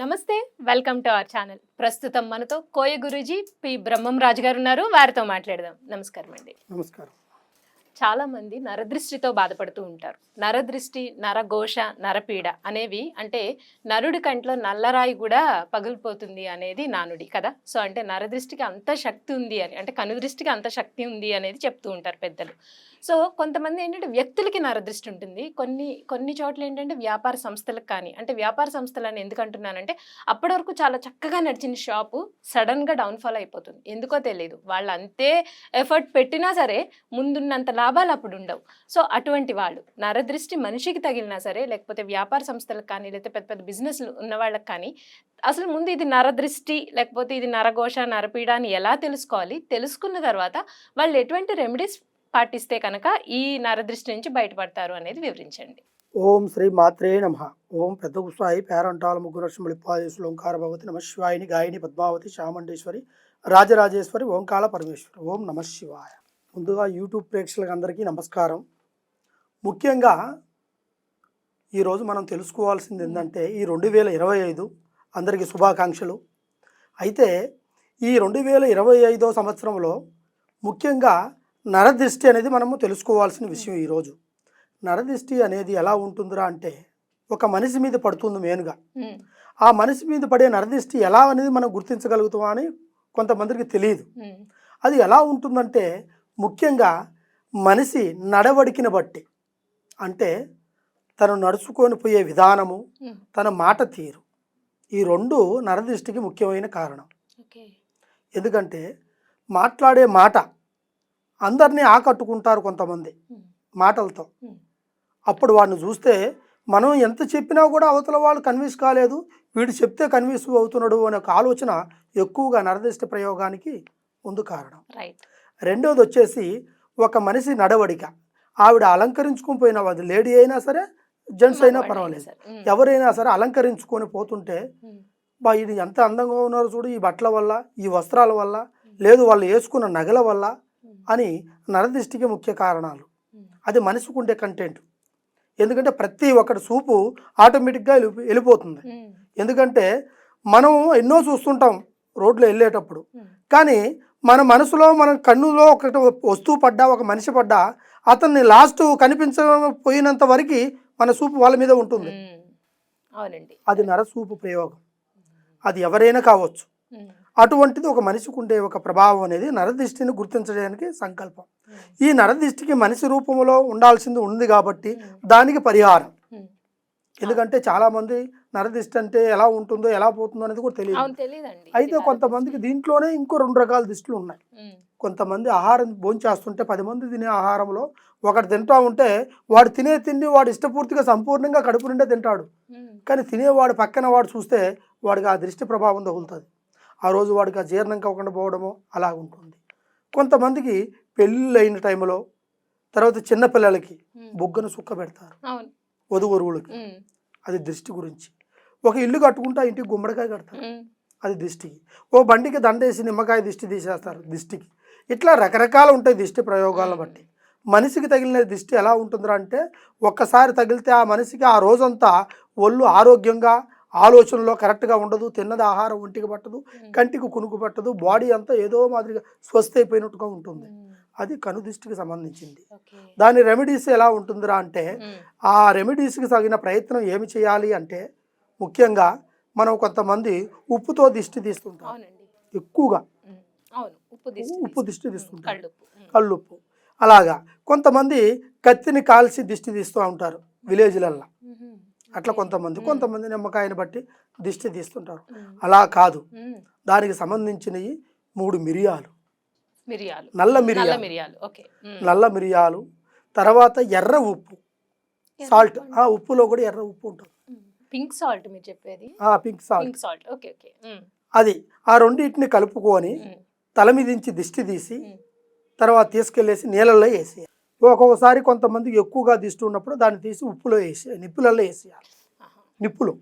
నమస్తే welcome to our channel. ప్రస్తుతం మనతో కోయ గురూజీ పి బ్రహ్మం రాజు గారు ఉన్నారు వారితో మాట్లాడదాం. నమస్కారం అండి. నమస్కారం. చాలా మంది నరదృష్టితో బాధపడుతూ ఉంటారు. నరదృష్టి నరఘోష నరపీడ అనేవి అంటే నరుడి కంట్లో నల్లరాయి కూడా పగిలిపోతుంది అనేది నానుడి కదా. సో అంటే నరదృష్టికి అంత శక్తి ఉంది అని అంటే కనుదృష్టికి అంత శక్తి ఉంది అనేది చెప్తూ ఉంటారు పెద్దలు. సో కొంతమంది ఏంటంటే వ్యక్తులకి నరదృష్టి ఉంటుంది. కొన్ని కొన్ని చోట్ల ఏంటంటే వ్యాపార సంస్థలకు కానీ అంటే వ్యాపార సంస్థలు అని ఎందుకు అంటున్నానంటే అప్పటి వరకు చాలా చక్కగా నడిచిన షాపు సడన్గా డౌన్ఫాల్ అయిపోతుంది. ఎందుకో తెలియదు వాళ్ళు అంతే ఎఫర్ట్ పెట్టినా సరే ముందున్నంత లాభాలు అప్పుడు ఉండవు. సో అటువంటి వాళ్ళు నరదృష్టి మనిషికి తగిలినా సరే లేకపోతే వ్యాపార సంస్థలకు కానీ లేకపోతే పెద్ద పెద్ద బిజినెస్లు ఉన్న వాళ్ళకి కానీ అసలు ముందు ఇది నరదృష్టి లేకపోతే ఇది నరఘోష నరపీడ అని ఎలా తెలుసుకోవాలి? తెలుసుకున్న తర్వాత వాళ్ళు ఎటువంటి రెమెడీస్ పాటిస్తే కనుక ఈ నరదృష్టి నుంచి బయటపడతారు అనేది వివరించండి. ఓం శ్రీ మాత్రే నమ. ఓం పెద్ద గుస్వాయి పేరంటాల ముగ్గురు లక్ష్మణులు ఓంకార భగవతి నమ శివాయిని గాయని పద్మావతి చాముండేశ్వరి రాజరాజేశ్వరి ఓంకాళ పరమేశ్వరి. ఓం నమ శివాయ. ముందుగా యూట్యూబ్ ప్రేక్షకులకు అందరికీ నమస్కారం. ముఖ్యంగా ఈరోజు మనం తెలుసుకోవాల్సింది ఏంటంటే ఈ రెండు వేల ఇరవై ఐదు అందరికీ శుభాకాంక్షలు. అయితే ఈ రెండు వేల ఇరవై ఐదో సంవత్సరంలో ముఖ్యంగా నరదృష్టి అనేది మనము తెలుసుకోవాల్సిన విషయం ఈరోజు నరదృష్టి అనేది ఎలా ఉంటుందిరా అంటే ఒక మనిషి మీద పడుతుంది మెయిన్గా. ఆ మనిషి మీద పడే నరదృష్టి ఎలా అనేది మనం గుర్తించగలుగుతామా అని కొంతమందికి తెలియదు. అది ఎలా ఉంటుందంటే ముఖ్యంగా మనిషి నడవడికిన బట్టి అంటే తను నడుచుకొని పోయే విధానము తన మాట తీరు ఈ రెండు నరదృష్టికి ముఖ్యమైన కారణం. ఎందుకంటే మాట్లాడే మాట అందరినీ ఆకట్టుకుంటారు కొంతమంది మాటలతో. అప్పుడు వాడిని చూస్తే మనం ఎంత చెప్పినా కూడా అవతల వాళ్ళు కన్విన్స్ కాలేదు వీడు చెప్తే కన్విన్స్ అవుతున్నాడు అనే ఒక ఆలోచన ఎక్కువగా నరదృష్టి ప్రయోగానికి ముందు కారణం. రెండోది వచ్చేసి ఒక మనిషి నడవడిక. ఆవిడ అలంకరించుకొని పోయిన అది లేడీ అయినా సరే జెంట్స్ అయినా పర్వాలేదు. ఎవరైనా సరే అలంకరించుకొని పోతుంటే బా ఇది ఎంత అందంగా ఉన్నారు చూడు ఈ బట్టల వల్ల ఈ వస్త్రాల వల్ల లేదు వాళ్ళు వేసుకున్న నగల వల్ల అని నరదృష్టికి ముఖ్య కారణాలు. అది మనిషికి ఉండే కంటెంట్ ఎందుకంటే ప్రతి ఒక్కటి చూపు ఆటోమేటిక్గా వెళ్ళి వెళ్ళిపోతుంది. ఎందుకంటే మనం ఎన్నో చూస్తుంటాం రోడ్లో వెళ్ళేటప్పుడు. కానీ మన మనసులో మన కన్నులో ఒకటి వస్తువు పడ్డా ఒక మనిషి పడ్డా అతన్ని లాస్ట్ కనిపించకపోయినంత వరకు మన చూపు వాళ్ళ మీద ఉంటుంది. అవునండి. అది నరసూపు ప్రయోగం. అది ఎవరైనా కావచ్చు. అటువంటిది ఒక మనిషికి ఉండే ఒక ప్రభావం అనేది నరదృష్టిని గుర్తించడానికి సంకల్పం. ఈ నరదృష్టికి మనిషి రూపంలో ఉండాల్సింది ఉంది కాబట్టి ఉమ్, దానికి పరిహారం. ఉమ్. ఎందుకంటే చాలా మంది నరదిష్టి అంటే ఎలా ఉంటుందో ఎలా పోతుందో అనేది కూడా తెలియదు. అయితే కొంతమందికి దీంట్లోనే ఇంకో రెండు రకాల దిష్టిలు ఉన్నాయి. కొంతమంది ఆహారం భోంచేస్తుంటే పది మంది తినే ఆహారంలో ఒకటి తింటా ఉంటే వాడు తినే తిండి వాడు ఇష్టపూర్తిగా సంపూర్ణంగా కడుపు నిండా తింటాడు. కానీ తినేవాడు పక్కన వాడు చూస్తే వాడికి ఆ దృష్టి ప్రభావం తగులుతుంది. ఆ రోజు వాడికి ఆ జీర్ణం కాకుండా పోవడము అలా ఉంటుంది. కొంతమందికి పెళ్ళిళ్ళు అయిన టైంలో తర్వాత చిన్నపిల్లలకి బొగ్గను సుక్క పెడతారు. వధువరువులకి. అది దృష్టి గురించి. ఒక ఇల్లు కట్టుకుంటే ఆ ఇంటికి గుమ్మడికాయ కడతారు. అది దిష్టికి. ఓ బండికి దండేసి నిమ్మకాయ దిష్టి తీసేస్తారు దిష్టికి. ఇట్లా రకరకాలు ఉంటాయి దిష్టి ప్రయోగాలను బట్టి. మనిషికి తగిలిన దిష్టి ఎలా ఉంటుందిరా అంటే ఒక్కసారి తగిలితే ఆ మనిషికి ఆ రోజంతా ఒళ్ళు ఆరోగ్యంగా ఆలోచనలో కరెక్ట్గా ఉండదు తిన్నది ఆహారం ఒంటికి పట్టదు కంటికి కునుకు పట్టదు బాడీ అంతా ఏదో మాదిరిగా స్వస్థ అయిపోయినట్టుగా ఉంటుంది అది కనుదిష్టికి సంబంధించింది. ఓకే. దాని రెమెడీస్ ఎలా ఉంటుందిరా అంటే ఆ రెమెడీస్కి తగిన ప్రయత్నం ఏమి చేయాలి అంటే ముఖ్యంగా మనం కొంతమంది ఉప్పుతో దిష్టి తీస్తుంటాం. ఎక్కువగా. ఉప్పు దిష్టి ఉప్పు తీసి- దిష్టి ఉమ్, తీస్తుంటారు కళ్ళుప్పు. అలాగా. కొంతమంది కత్తిని కాల్చి దిష్టి తీస్తూ ఉంటారు విలేజ్లల్లో. అట్లా. కొంతమంది కొంతమంది నిమ్మకాయని బట్టి దిష్టి తీస్తుంటారు. అలా కాదు. దానికి సంబంధించినవి మూడు మిరియాలు. మిరియాలు. నల్ల మిరియాలు. మిరియాలు. ఓకే. ఉమ్. నల్ల మిరియాలు తర్వాత ఎర్ర ఉప్పు. సాల్ట్. ఆ ఉప్పులో కూడా ఎర్ర ఉప్పు ఉంటుంది. పింక్ సాల్ట్ మీరు చెప్పేది? Pink salt. Pink salt. Okay okay. అది ఆ రెండింటిని కలుపుకొని తల మీదించి దిష్టి తీసి తర్వాత తీసుకెళ్ళేసి నీళ్ళల్లో వేసేయాలి. ఒక్కొక్కసారి కొంతమంది ఎక్కువగా దిష్టి ఉన్నప్పుడు దాన్ని తీసి ఉప్పులో వేసి నిప్పులలో వేసేయాలి. నిప్పులు.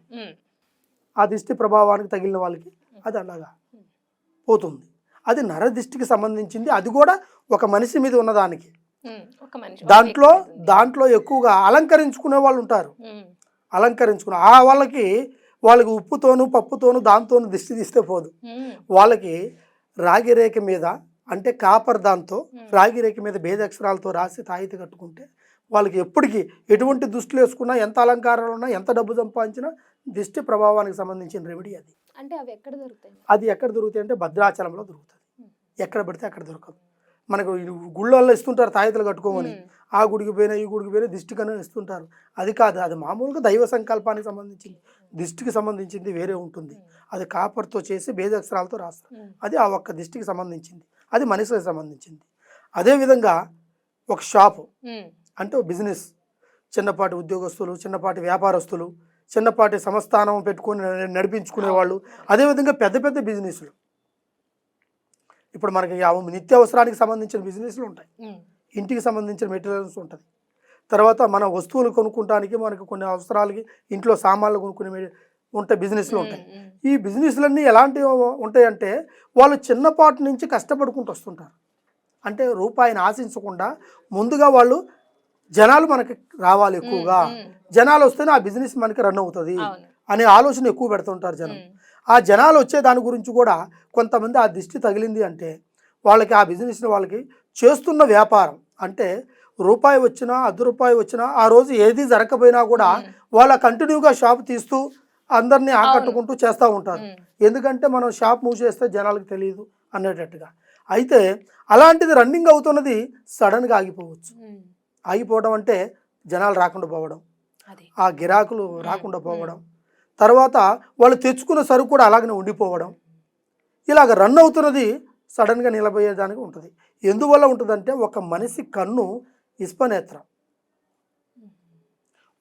ఆ దిష్టి ప్రభావానికి తగిలిన వాళ్ళకి అది అలాగా పోతుంది. అది నర దిష్టికి సంబంధించింది. అది కూడా ఒక మనిషి మీద ఉన్నదానికి. దాంట్లో. దాంట్లో ఎక్కువగా అలంకరించుకునే వాళ్ళు ఉంటారు. అలంకరించుకునే ఆ వాళ్ళకి వాళ్ళకి ఉప్పుతోను పప్పుతోను దాంతోను దిష్టి తీస్తే పోదు. వాళ్ళకి రాగి రేఖ మీద అంటే కాపర్ దాంతో. రాగి రేఖ మీద భేదక్షరాలతో రాసి తాయితీ కట్టుకుంటే వాళ్ళకి ఎప్పటికీ ఎటువంటి దుస్తులు వేసుకున్నా ఎంత అలంకారాలు ఉన్నా ఎంత డబ్బు సంపాదించినా దిష్టి ప్రభావానికి సంబంధించిన రెమెడీ అది. అంటే అవి ఎక్కడ దొరుకుతాయి? అది ఎక్కడ దొరుకుతాయి అంటే భద్రాచలంలో దొరుకుతుంది ఎక్కడ పెడితే అక్కడ దొరకదు మనకు గుళ్ళల్లో ఇస్తుంటారు తాయితలు కట్టుకోమని. ఆ గుడికి పోయినా ఈ గుడికి పోయినా దిష్టి కన్నా ఇస్తుంటారు. అది కాదు అది మామూలుగా దైవ సంకల్పానికి సంబంధించింది. దిష్టికి సంబంధించింది వేరే ఉంటుంది. అది కాపర్తో చేసి భేదక్షరాలతో రాస్తారు. అది ఆ ఒక్క దిష్టికి సంబంధించింది. అది మనిషికి సంబంధించింది. అదేవిధంగా ఒక షాపు అంటే బిజినెస్. చిన్నపాటి ఉద్యోగస్తులు చిన్నపాటి వ్యాపారస్తులు చిన్నపాటి సంస్థానం పెట్టుకొని నడిపించుకునే వాళ్ళు. అదేవిధంగా పెద్ద పెద్ద బిజినెస్లు. ఇప్పుడు మనకి నిత్యావసరానికి సంబంధించిన బిజినెస్లు ఉంటాయి. ఇంటికి సంబంధించిన మెటీరియల్స్ ఉంటుంది. తర్వాత మన వస్తువులు కొనుక్కోవడానికి మనకి కొన్ని అవసరాలకి ఇంట్లో సామాన్లు కొనుక్కునే ఉంటాయి బిజినెస్లు ఉంటాయి. ఈ బిజినెస్లన్నీ ఎలాంటివి ఉంటాయంటే వాళ్ళు చిన్నపాటి నుంచి కష్టపడుకుంటూ వస్తుంటారు. అంటే రూపాయిని ఆశించకుండా ముందుగా వాళ్ళు జనాలు మనకి రావాలి ఎక్కువగా. జనాలు వస్తేనే ఆ బిజినెస్ మనకి రన్ అవుతుంది అనే ఆలోచన ఎక్కువ పెడుతుంటారు జనం. ఆ జనాలు వచ్చే దాని గురించి కూడా కొంతమంది ఆ దిష్టి తగిలింది అంటే వాళ్ళకి ఆ బిజినెస్ని వాళ్ళకి చేస్తున్న వ్యాపారం అంటే రూపాయి వచ్చినా అర్ధ రూపాయి వచ్చినా ఆ రోజు ఏది జరగకపోయినా కూడా వాళ్ళ కంటిన్యూగా షాప్ తీస్తూ అందరినీ ఆకట్టుకుంటూ చేస్తూ ఉంటారు. ఎందుకంటే మనం షాప్ మూసేస్తే జనాలకు తెలియదు అనేటట్టుగా అయితే అలాంటిది రన్నింగ్ అవుతున్నది సడన్గా ఆగిపోవచ్చు. ఆగిపోవడం అంటే జనాలు రాకుండా పోవడం. ఆ గిరాకులు రాకుండా పోవడం. తర్వాత వాళ్ళు తెచ్చుకున్న సరుకు కూడా అలాగనే ఉండిపోవడం. ఇలాగ రన్ అవుతున్నది సడన్గా నిలబోయేదానికి ఉంటుంది. ఎందువల్ల ఉంటుందంటే ఒక మనిషి కన్ను ఇస్పనేత్రం.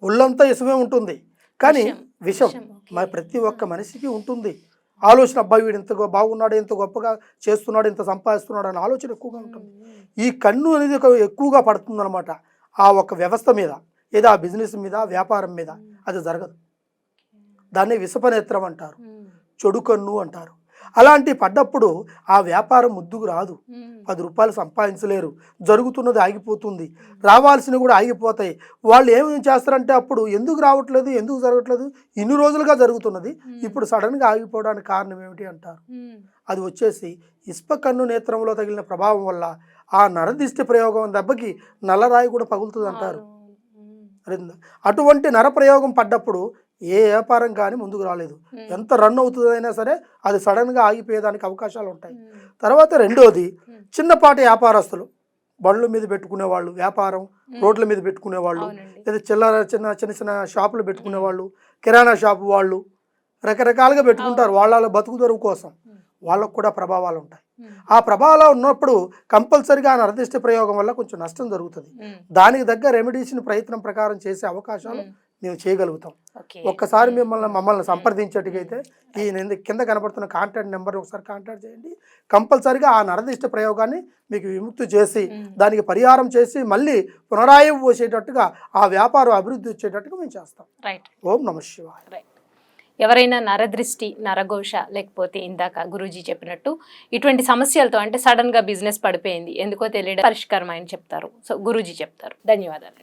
ఒళ్ళంతా ఇసుమే ఉంటుంది. కానీ విషం. మరి ప్రతి ఒక్క మనిషికి ఉంటుంది. ఆలోచన అబ్బాయి వీడు ఇంత బాగున్నాడు ఇంత గొప్పగా చేస్తున్నాడు ఇంత సంపాదిస్తున్నాడు అనే ఆలోచన ఎక్కువగా ఉంటుంది. ఈ కన్ను అనేది ఒక ఎక్కువగా పడుతుందన్నమాట. ఆ ఒక వ్యవస్థ మీద ఏదో ఆ బిజినెస్ మీద వ్యాపారం మీద అది జరగదు. దాన్ని విషపనేత్రం అంటారు. చెడు కన్ను అంటారు. అలాంటి పడ్డప్పుడు ఆ వ్యాపారం ముద్దుకు రాదు. పది రూపాయలు సంపాదించలేరు. జరుగుతున్నది ఆగిపోతుంది. రావాల్సినవి కూడా ఆగిపోతాయి. వాళ్ళు ఏమి చేస్తారంటే అప్పుడు ఎందుకు రావట్లేదు ఎందుకు జరగట్లేదు? ఇన్ని రోజులుగా జరుగుతున్నది. ఇప్పుడు సడన్గా ఆగిపోవడానికి కారణం ఏమిటి అంటారు? అది వచ్చేసి ఇస్ప కన్ను నేత్రంలో తగిలిన ప్రభావం వల్ల ఆ నరదిష్టి ప్రయోగం దెబ్బకి నల్లరాయి కూడా పగులుతుంది అంటారు? అటువంటి నర ప్రయోగం పడ్డప్పుడు ఏ వ్యాపారం కానీ ముందుకు రాలేదు. ఎంత రన్ అవుతుందైనా సరే అది సడన్గా ఆగిపోయేదానికి అవకాశాలు ఉంటాయి. తర్వాత రెండోది. చిన్నపాటి వ్యాపారస్తులు బండ్ల మీద పెట్టుకునే వాళ్ళు వ్యాపారం రోడ్ల మీద పెట్టుకునే వాళ్ళు అవునండి. లేదా చిల్లర చిన్న చిన్న చిన్న షాపులు పెట్టుకునే వాళ్ళు కిరాణా షాపు వాళ్ళు రకరకాలుగా పెట్టుకుంటారు వాళ్ళ బతుకు తెరువు కోసం వాళ్ళకు కూడా ప్రభావాలు ఉంటాయి. ఆ ప్రభావాలు ఉన్నప్పుడు కంపల్సరిగా ఆ నరదిష్టి ప్రయోగం వల్ల కొంచెం నష్టం జరుగుతుంది. దానికి తగ్గ రెమెడీస్ని ప్రయత్నం ప్రకారం చేసే అవకాశాలు మేము చేయగలుగుతాం. ఒక్కసారి మిమ్మల్ని మమ్మల్ని సంప్రదించేట్టుకైతే ఈ నేను కింద కనపడుతున్న కాంటాక్ట్ నెంబర్ ఒకసారి కాంటాక్ట్ చేయండి. కంపల్సరిగా ఆ నరదిష్ట ప్రయోగాన్ని మీకు విముక్తి చేసి. దానికి పరిహారం చేసి మళ్ళీ పునరాయం పోసేటట్టుగా ఆ వ్యాపారం అభివృద్ధి వచ్చేటట్టుగా మేము చేస్తాం. రైట్. ఓం నమ శివాయ. రైట్. ఎవరైనా నరదృష్టి నరఘోష లేకపోతే ఇందాక గురూజీ చెప్పినట్టు ఇటువంటి సమస్యలతో అంటే సడన్గా బిజినెస్ పడిపోయింది. ఎందుకో తెలియడం పరిష్కారం ఆయన చెప్తారు. సో గురూజీ చెప్తారు. ధన్యవాదాలు